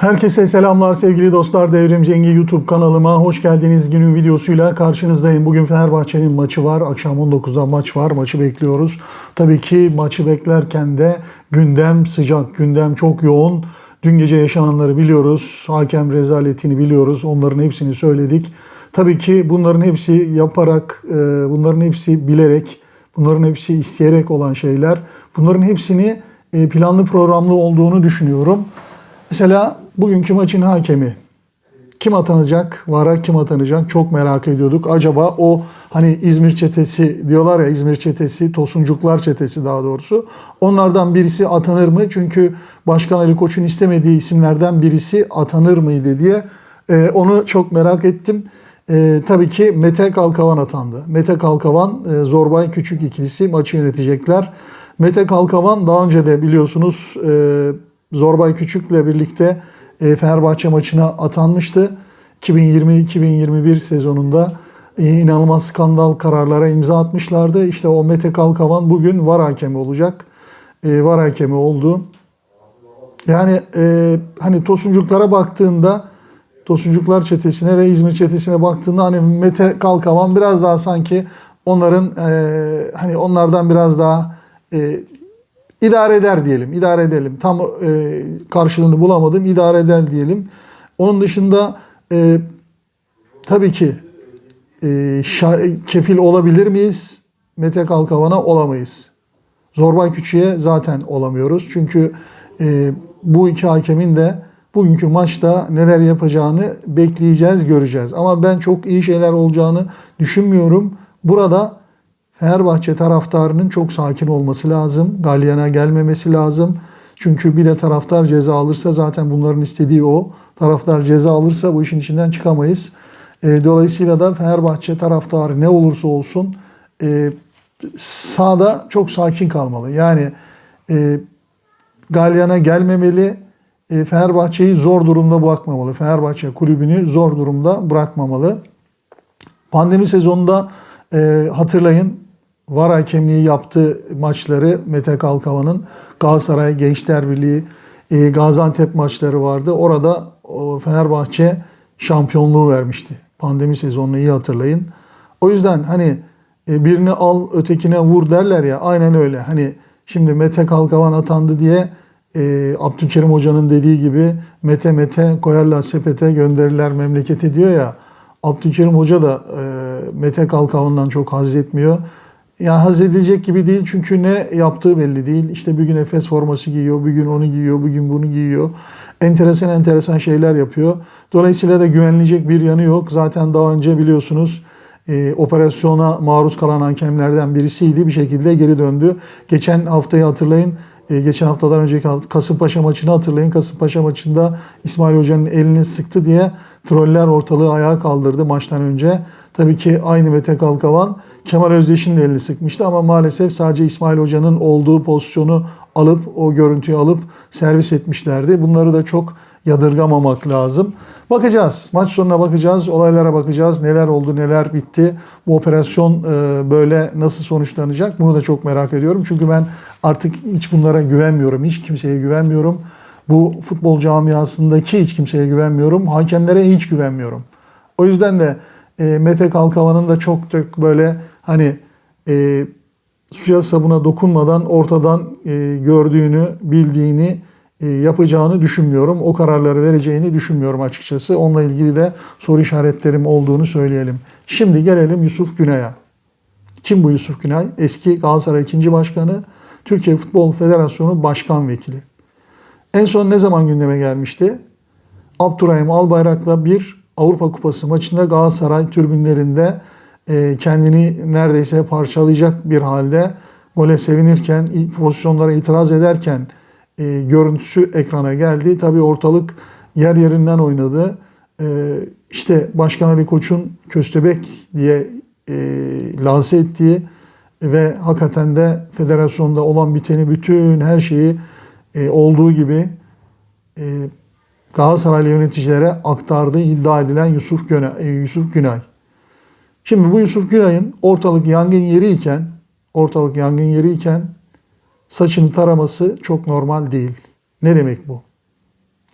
Herkese selamlar sevgili dostlar. Devrim Cengi YouTube kanalıma hoş geldiniz. Günün videosuyla karşınızdayım. Bugün Fenerbahçe'nin maçı var. Akşam 19'da maç var. Maçı bekliyoruz. Tabii ki maçı beklerken de gündem sıcak, gündem çok yoğun. Dün gece yaşananları biliyoruz. Hakem rezaletini biliyoruz. Onların hepsini söyledik. Tabii ki bunların hepsi yaparak, e, bunların hepsi bilerek, bunların hepsi isteyerek olan şeyler. Bunların hepsini e, planlı programlı olduğunu düşünüyorum. Mesela bugünkü maçın hakemi kim atanacak? Vara kim atanacak? Çok merak ediyorduk. Acaba o hani İzmir çetesi diyorlar ya İzmir çetesi, Tosuncuklar çetesi daha doğrusu. Onlardan birisi atanır mı? Çünkü Başkan Ali Koç'un istemediği isimlerden birisi atanır mıydı diye e, onu çok merak ettim. E, tabii ki Mete Kalkavan atandı. Mete Kalkavan, e, Zorbay Küçük ikilisi maçı yönetecekler. Mete Kalkavan daha önce de biliyorsunuz e, Zorbay Küçük'le birlikte e, Fenerbahçe maçına atanmıştı. 2020-2021 sezonunda e, inanılmaz skandal kararlara imza atmışlardı. İşte o Mete Kalkavan bugün var hakemi olacak. E, var hakemi oldu. Yani e, hani Tosuncuklara baktığında Tosuncuklar çetesine ve İzmir çetesine baktığında hani Mete Kalkavan biraz daha sanki onların e, hani onlardan biraz daha e, idare eder diyelim. idare edelim. Tam e, karşılığını bulamadım. idare eder diyelim. Onun dışında e, tabii ki e, şa- kefil olabilir miyiz? Mete Kalkavan'a olamayız. Zorbay Küçük'e zaten olamıyoruz. Çünkü e, bu iki hakemin de bugünkü maçta neler yapacağını bekleyeceğiz, göreceğiz. Ama ben çok iyi şeyler olacağını düşünmüyorum. Burada Fenerbahçe taraftarının çok sakin olması lazım. Galyana gelmemesi lazım. Çünkü bir de taraftar ceza alırsa zaten bunların istediği o. Taraftar ceza alırsa bu işin içinden çıkamayız. E, dolayısıyla da Fenerbahçe taraftarı ne olursa olsun e, sahada çok sakin kalmalı. Yani e, Galyan'a gelmemeli. E, Fenerbahçe'yi zor durumda bırakmamalı. Fenerbahçe kulübünü zor durumda bırakmamalı. Pandemi sezonunda e, hatırlayın VAR hakemliği yaptığı maçları Mete Kalkavan'ın Galatasaray Gençler Birliği e, Gaziantep maçları vardı. Orada o, Fenerbahçe şampiyonluğu vermişti. Pandemi sezonunu iyi hatırlayın. O yüzden hani e, birini al ötekine vur derler ya aynen öyle. Hani şimdi Mete Kalkavan atandı diye e, Abdülkerim Hoca'nın dediği gibi Mete Mete koyarlar sepete gönderirler memlekete diyor ya. Abdülkerim Hoca da e, Mete Kalkavan'dan çok haz etmiyor. Ya haz edilecek gibi değil çünkü ne yaptığı belli değil. İşte bir gün Efes forması giyiyor, bir gün onu giyiyor, bir gün bunu giyiyor. Enteresan enteresan şeyler yapıyor. Dolayısıyla da güvenilecek bir yanı yok. Zaten daha önce biliyorsunuz e, operasyona maruz kalan hakemlerden birisiydi. Bir şekilde geri döndü. Geçen haftayı hatırlayın. E, geçen haftadan önceki hafta Kasımpaşa maçını hatırlayın. Kasımpaşa maçında İsmail Hoca'nın elini sıktı diye troller ortalığı ayağa kaldırdı maçtan önce. Tabii ki aynı Mete Kalkavan Kemal Özdeş'in de elini sıkmıştı ama maalesef sadece İsmail Hoca'nın olduğu pozisyonu alıp o görüntüyü alıp servis etmişlerdi. Bunları da çok yadırgamamak lazım. Bakacağız. Maç sonuna bakacağız. Olaylara bakacağız. Neler oldu, neler bitti. Bu operasyon e, böyle nasıl sonuçlanacak? Bunu da çok merak ediyorum. Çünkü ben artık hiç bunlara güvenmiyorum. Hiç kimseye güvenmiyorum. Bu futbol camiasındaki hiç kimseye güvenmiyorum. Hakemlere hiç güvenmiyorum. O yüzden de e, Mete Kalkavan'ın da çok çok böyle hani e, suya sabuna dokunmadan ortadan e, gördüğünü, bildiğini e, yapacağını düşünmüyorum. O kararları vereceğini düşünmüyorum açıkçası. Onunla ilgili de soru işaretlerim olduğunu söyleyelim. Şimdi gelelim Yusuf Günay'a. Kim bu Yusuf Günay? Eski Galatasaray 2. Başkanı, Türkiye Futbol Federasyonu Başkan Vekili. En son ne zaman gündeme gelmişti? Abdurrahim Albayrak'la bir Avrupa Kupası maçında Galatasaray tribünlerinde kendini neredeyse parçalayacak bir halde gole sevinirken, pozisyonlara itiraz ederken e, görüntüsü ekrana geldi. Tabii ortalık yer yerinden oynadı. E, işte Başkan Ali Koç'un köstebek diye e, lanse ettiği ve hakikaten de federasyonda olan biteni bütün her şeyi e, olduğu gibi e, Galatasaraylı yöneticilere aktardığı iddia edilen Yusuf, Göne, e, Yusuf Günay. Şimdi bu Yusuf Günay'ın ortalık yangın yeri iken ortalık yangın yeri iken saçını taraması çok normal değil. Ne demek bu?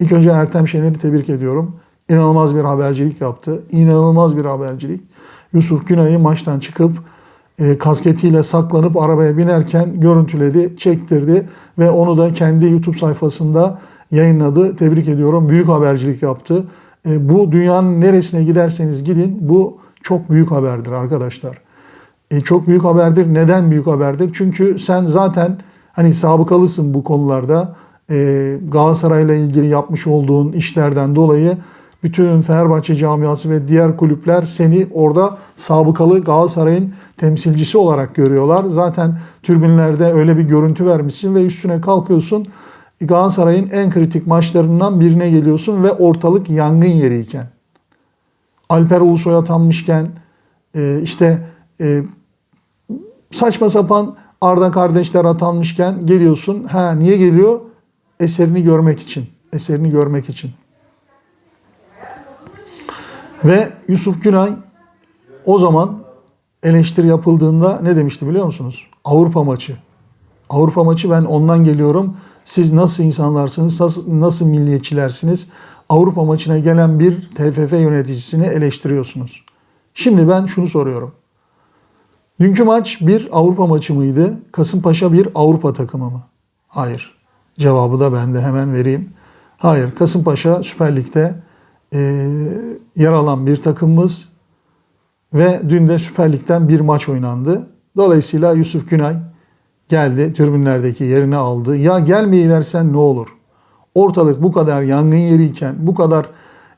İlk önce Ertem Şener'i tebrik ediyorum. İnanılmaz bir habercilik yaptı. İnanılmaz bir habercilik. Yusuf Günay'ı maçtan çıkıp e, kasketiyle saklanıp arabaya binerken görüntüledi, çektirdi ve onu da kendi YouTube sayfasında yayınladı. Tebrik ediyorum. Büyük habercilik yaptı. E, bu dünyanın neresine giderseniz gidin bu çok büyük haberdir arkadaşlar. E, çok büyük haberdir. Neden büyük haberdir? Çünkü sen zaten hani sabıkalısın bu konularda. E, Galatasaray'la ilgili yapmış olduğun işlerden dolayı bütün Fenerbahçe camiası ve diğer kulüpler seni orada sabıkalı Galatasaray'ın temsilcisi olarak görüyorlar. Zaten tribünlerde öyle bir görüntü vermişsin ve üstüne kalkıyorsun. Galatasaray'ın en kritik maçlarından birine geliyorsun ve ortalık yangın yeriyken. Alper Ulusoy atanmışken e, işte e, saçma sapan Arda kardeşler atanmışken geliyorsun. Ha niye geliyor? Eserini görmek için. Eserini görmek için. Ve Yusuf Günay o zaman eleştiri yapıldığında ne demişti biliyor musunuz? Avrupa maçı. Avrupa maçı ben ondan geliyorum. Siz nasıl insanlarsınız, nasıl, nasıl milliyetçilersiniz? Avrupa maçına gelen bir TFF yöneticisini eleştiriyorsunuz. Şimdi ben şunu soruyorum. Dünkü maç bir Avrupa maçı mıydı? Kasımpaşa bir Avrupa takımı mı? Hayır. Cevabı da ben de hemen vereyim. Hayır. Kasımpaşa Süper Lig'de e, yer alan bir takımımız ve dün de Süper Lig'den bir maç oynandı. Dolayısıyla Yusuf Günay geldi, tribünlerdeki yerini aldı. Ya gelmeyi versen ne olur? Ortalık bu kadar yangın yeriyken, bu kadar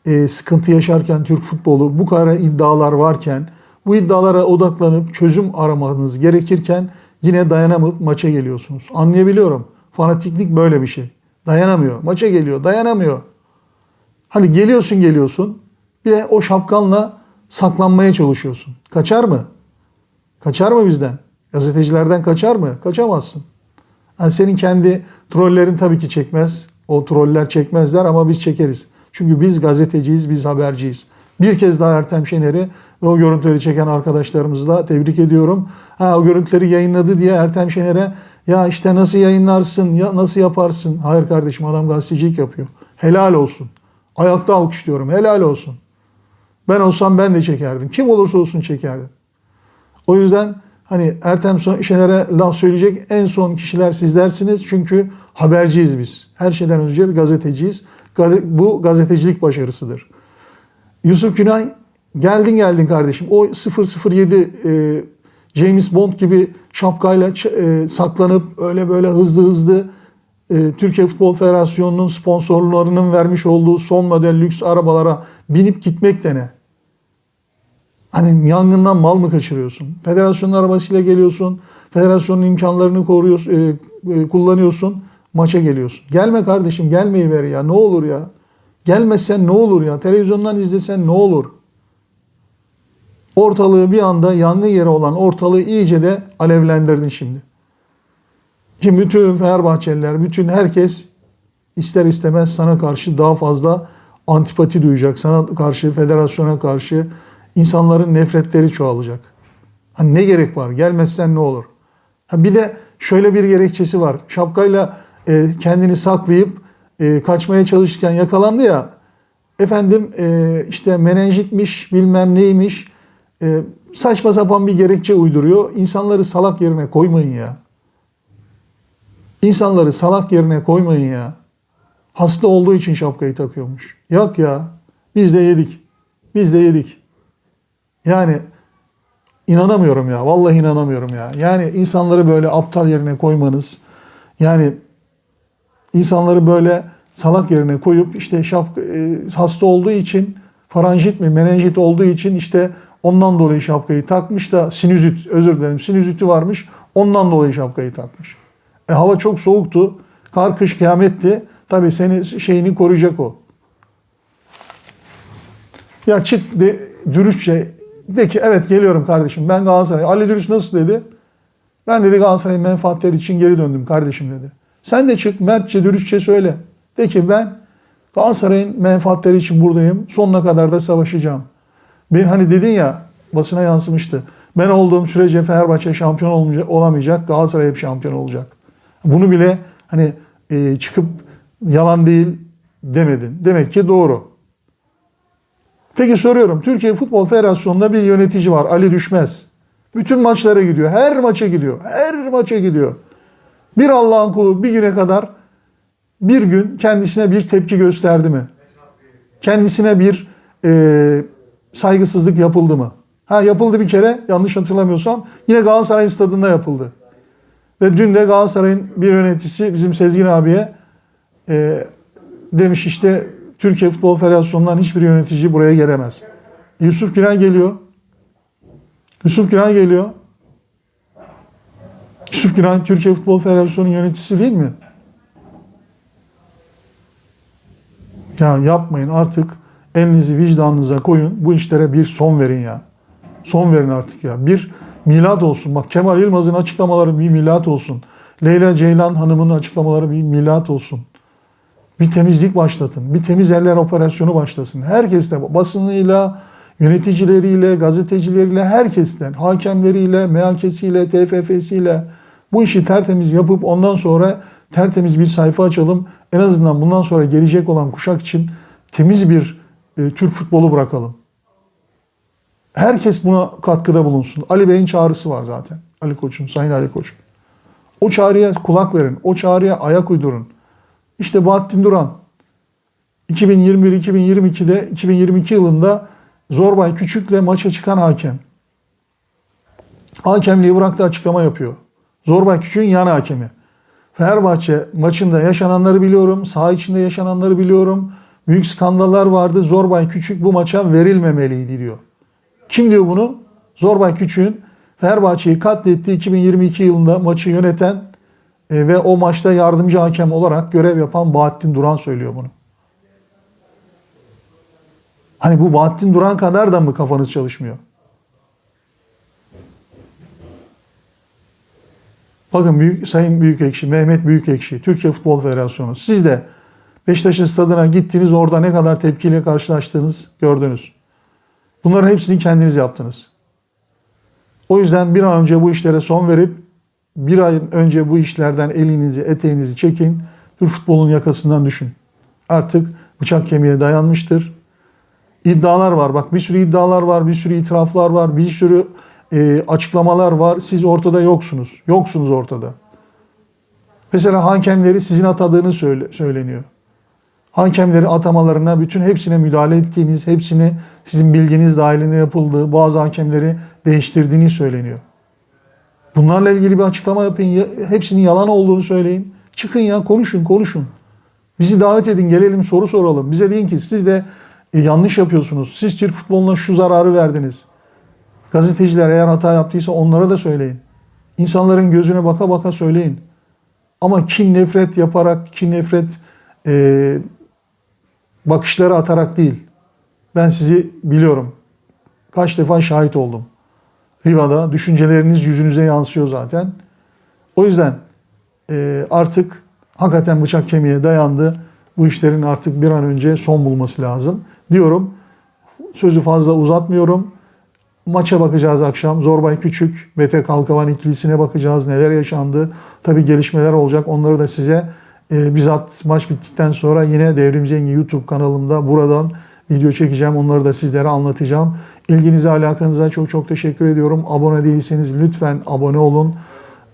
e, sıkıntı yaşarken Türk futbolu, bu kadar iddialar varken, bu iddialara odaklanıp çözüm aramanız gerekirken yine dayanamayıp maça geliyorsunuz. Anlayabiliyorum. Fanatiklik böyle bir şey. Dayanamıyor. Maça geliyor, dayanamıyor. Hani geliyorsun geliyorsun. Bir de o şapkanla saklanmaya çalışıyorsun. Kaçar mı? Kaçar mı bizden? Gazetecilerden kaçar mı? Kaçamazsın. Yani senin kendi trollerin tabii ki çekmez. O troller çekmezler ama biz çekeriz. Çünkü biz gazeteciyiz, biz haberciyiz. Bir kez daha Ertem Şener'i ve o görüntüleri çeken arkadaşlarımızı da tebrik ediyorum. Ha, o görüntüleri yayınladı diye Ertem Şener'e ya işte nasıl yayınlarsın, ya nasıl yaparsın? Hayır kardeşim adam gazetecilik yapıyor. Helal olsun. Ayakta alkışlıyorum. Helal olsun. Ben olsam ben de çekerdim. Kim olursa olsun çekerdim. O yüzden hani Ertem Şener'e laf söyleyecek en son kişiler sizlersiniz. Çünkü haberciyiz biz. Her şeyden önce bir gazeteciyiz. Bu gazetecilik başarısıdır. Yusuf Günay geldin geldin kardeşim. O 007 e, James Bond gibi şapkayla e, saklanıp öyle böyle hızlı hızlı e, Türkiye Futbol Federasyonu'nun sponsorlarının vermiş olduğu son model lüks arabalara binip gitmek de ne? Hani yangından mal mı kaçırıyorsun? Federasyonun arabasıyla geliyorsun. Federasyonun imkanlarını koruyorsun, e, e, kullanıyorsun. Maça geliyorsun. Gelme kardeşim gelmeyi ver ya. Ne olur ya. Gelmesen ne olur ya. Televizyondan izlesen ne olur. Ortalığı bir anda yangın yeri olan ortalığı iyice de alevlendirdin şimdi. Şimdi bütün Fenerbahçeliler, bütün herkes ister istemez sana karşı daha fazla antipati duyacak. Sana karşı, federasyona karşı insanların nefretleri çoğalacak. Hani ne gerek var? Gelmezsen ne olur? Ha bir de şöyle bir gerekçesi var. Şapkayla e, kendini saklayıp e, kaçmaya çalışırken yakalandı ya. Efendim e, işte menenjitmiş, bilmem neymiş. E, saçma sapan bir gerekçe uyduruyor. İnsanları salak yerine koymayın ya. İnsanları salak yerine koymayın ya. Hasta olduğu için şapkayı takıyormuş. Yok ya. Biz de yedik. Biz de yedik. Yani inanamıyorum ya. Vallahi inanamıyorum ya. Yani insanları böyle aptal yerine koymanız, yani insanları böyle salak yerine koyup işte şapka, e, hasta olduğu için faranjit mi menenjit olduğu için işte ondan dolayı şapkayı takmış da sinüzit özür dilerim sinüziti varmış ondan dolayı şapkayı takmış. E, hava çok soğuktu. Kar kış kıyametti. Tabii seni şeyini koruyacak o. Ya çık de, dürüstçe de ki evet geliyorum kardeşim ben Galatasaray. Ali Dürüst nasıl dedi? Ben dedi Galatasaray'ın menfaatleri için geri döndüm kardeşim dedi. Sen de çık mertçe dürüstçe söyle. De ki ben Galatasaray'ın menfaatleri için buradayım. Sonuna kadar da savaşacağım. Ben hani dedin ya basına yansımıştı. Ben olduğum sürece Fenerbahçe şampiyon olamayacak. Galatasaray hep şampiyon olacak. Bunu bile hani e, çıkıp yalan değil demedin. Demek ki doğru. Peki soruyorum. Türkiye Futbol Federasyonu'nda bir yönetici var. Ali Düşmez. Bütün maçlara gidiyor. Her maça gidiyor. Her maça gidiyor. Bir Allah'ın kulu bir güne kadar bir gün kendisine bir tepki gösterdi mi? Kendisine bir e, saygısızlık yapıldı mı? Ha yapıldı bir kere yanlış hatırlamıyorsam. Yine Galatasaray stadında yapıldı. Ve dün de Galatasaray'ın bir yöneticisi bizim Sezgin abiye e, demiş işte Türkiye Futbol Federasyonu'ndan hiçbir yönetici buraya gelemez. Yusuf Giray geliyor. Yusuf Giray geliyor. Yusuf Giray Türkiye Futbol Federasyonu'nun yöneticisi değil mi? Ya yapmayın artık elinizi vicdanınıza koyun. Bu işlere bir son verin ya. Son verin artık ya. Bir milat olsun. Bak Kemal Yılmaz'ın açıklamaları bir milat olsun. Leyla Ceylan Hanım'ın açıklamaları bir milat olsun. Bir temizlik başlatın. Bir temiz eller operasyonu başlasın. Herkes de basınıyla, yöneticileriyle, gazetecileriyle, herkesten, hakemleriyle, MHK'siyle, TFF'siyle bu işi tertemiz yapıp ondan sonra tertemiz bir sayfa açalım. En azından bundan sonra gelecek olan kuşak için temiz bir e, Türk futbolu bırakalım. Herkes buna katkıda bulunsun. Ali Bey'in çağrısı var zaten. Ali Koç'un, Sayın Ali Koç. O çağrıya kulak verin. O çağrıya ayak uydurun. İşte Bahattin Duran 2021-2022'de 2022 yılında Zorbay Küçük'le maça çıkan hakem. Hakemliği bıraktı açıklama yapıyor. Zorbay Küçük'ün yan hakemi. Fenerbahçe maçında yaşananları biliyorum. Saha içinde yaşananları biliyorum. Büyük skandallar vardı. Zorbay Küçük bu maça verilmemeliydi diyor. Kim diyor bunu? Zorbay Küçük'ün Fenerbahçe'yi katlettiği 2022 yılında maçı yöneten e, ve o maçta yardımcı hakem olarak görev yapan Bahattin Duran söylüyor bunu. Hani bu Bahattin Duran kadar da mı kafanız çalışmıyor? Bakın büyük, Sayın Büyükekşi, Mehmet Büyükekşi, Türkiye Futbol Federasyonu. Siz de Beşiktaş'ın stadına gittiniz, orada ne kadar tepkiyle karşılaştığınız gördünüz. Bunların hepsini kendiniz yaptınız. O yüzden bir an önce bu işlere son verip bir ay önce bu işlerden elinizi, eteğinizi çekin. Türk futbolunun yakasından düşün. Artık bıçak kemiğe dayanmıştır. İddialar var. Bak bir sürü iddialar var, bir sürü itiraflar var, bir sürü e, açıklamalar var. Siz ortada yoksunuz. Yoksunuz ortada. Mesela hakemleri sizin atadığınız söyle, söyleniyor. Hakemleri atamalarına bütün hepsine müdahale ettiğiniz, hepsini sizin bilginiz dahilinde yapıldığı, bazı hakemleri değiştirdiğini söyleniyor. Bunlarla ilgili bir açıklama yapın. Ya- Hepsinin yalan olduğunu söyleyin. Çıkın ya konuşun konuşun. Bizi davet edin gelelim soru soralım. Bize deyin ki siz de e, yanlış yapıyorsunuz. Siz Türk futboluna şu zararı verdiniz. Gazeteciler eğer hata yaptıysa onlara da söyleyin. İnsanların gözüne baka baka söyleyin. Ama kin nefret yaparak, kin nefret e, bakışları atarak değil. Ben sizi biliyorum. Kaç defa şahit oldum. Riva'da düşünceleriniz yüzünüze yansıyor zaten. O yüzden e, artık hakikaten bıçak kemiğe dayandı. Bu işlerin artık bir an önce son bulması lazım diyorum. Sözü fazla uzatmıyorum. Maça bakacağız akşam. Zorbay Küçük, Mete Kalkavan ikilisine bakacağız. Neler yaşandı. Tabii gelişmeler olacak. Onları da size e, bizzat maç bittikten sonra yine Devrim Zengi YouTube kanalımda buradan video çekeceğim. Onları da sizlere anlatacağım. İlginize, alakanıza çok çok teşekkür ediyorum. Abone değilseniz lütfen abone olun.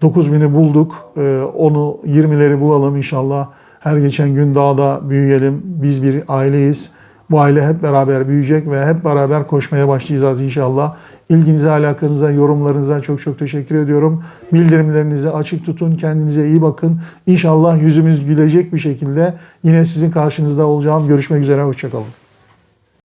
9000'i bulduk. Ee, Onu 20'leri bulalım inşallah. Her geçen gün daha da büyüyelim. Biz bir aileyiz. Bu aile hep beraber büyüyecek ve hep beraber koşmaya başlayacağız inşallah. İlginize, alakanıza, yorumlarınıza çok çok teşekkür ediyorum. Bildirimlerinizi açık tutun. Kendinize iyi bakın. İnşallah yüzümüz gülecek bir şekilde yine sizin karşınızda olacağım. Görüşmek üzere. Hoşçakalın.